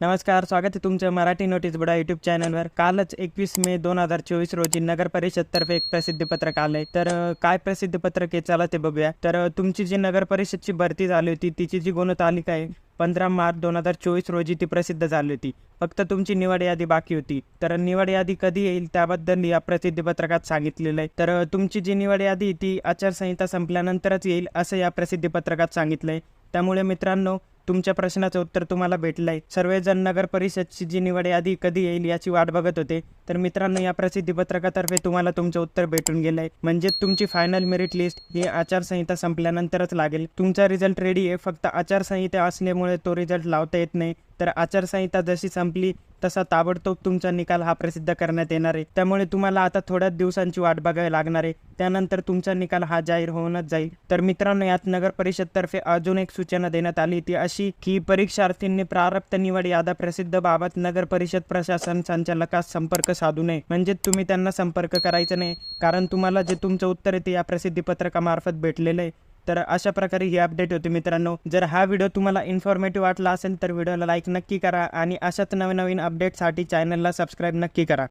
नमस्कार स्वागत आहे तुमचं मराठी नोटीस बुडा युट्यूब चॅनलवर कालच एकवीस मे दोन हजार चोवीस रोजी नगर परिषदतर्फे एक प्रसिद्धी पत्रक आलंय. तर काय काय प्रसिद्धीपत्रक आहे? चला ते बघूया. तर तुमची जी नगर परिषदची भरती झाली होती तिची जी गुणतालिका आहे पंधरा मार्च दोन हजार चोवीस रोजी ती प्रसिद्ध झाली होती. फक्त तुमची निवड यादी बाकी होती. तर निवड यादी कधी येईल त्याबद्दल या प्रसिद्धीपत्रकात सांगितलेलं आहे. तर तुमची जी निवड यादी ती आचारसंहिता संपल्यानंतरच येईल असं या प्रसिद्धीपत्रकात सांगितलंय. त्यामुळे मित्रांनो तुमच्या प्रश्नाचं उत्तर तुम्हाला भेटलं आहे सर्वजण नगर परिषदची जी निवड यादी कधी येईल याची वाट बघत होते. तर मित्रांनो या प्रसिद्धीपत्रकातर्फे तुम्हाला तुमचं उत्तर भेटून गेलं आहे म्हणजे तुमची फायनल मेरिट लिस्ट ही आचारसंहिता संपल्यानंतरच लागेल. तुमचा रिझल्ट रेडी आहे. फक्त आचारसंहिता असल्यामुळे तो रिझल्ट लावता येत नाही. तर आचारसंहिता जशी संपली तसा ताबडतोब तुमचा निकाल हा प्रसिद्ध करण्यात येणार आहे. त्यामुळे तुम्हाला आता थोड्याच दिवसांची वाट बघावी लागणार आहे. त्यानंतर तुमचा निकाल हा जाहीर होऊनच जाईल. तर मित्रांनो यात नगर परिषदतर्फे अजून एक सूचना देण्यात आली ती अशी की परीक्षार्थींनी प्रारब्ध निवड यादा प्रसिद्ध बाबत नगर परिषद प्रशासन संचालकास संपर्क साधू नये. म्हणजे तुम्ही त्यांना संपर्क करायचा नाही. कारण तुम्हाला जे तुमचं उत्तर आहे ते या प्रसिद्धीपत्रकामार्फत भेटलेलं आहे. तर अशा प्रकारे ही अपडेट होती. मित्रांनो जर हा व्हिडिओ तुम्हाला इन्फॉर्मेटिव्ह वाटला असेल तर व्हिडिओला लाईक नक्की करा आणि अशाच नवीन नवीन अपडेटसाठी चॅनलला सबस्क्राईब नक्की करा.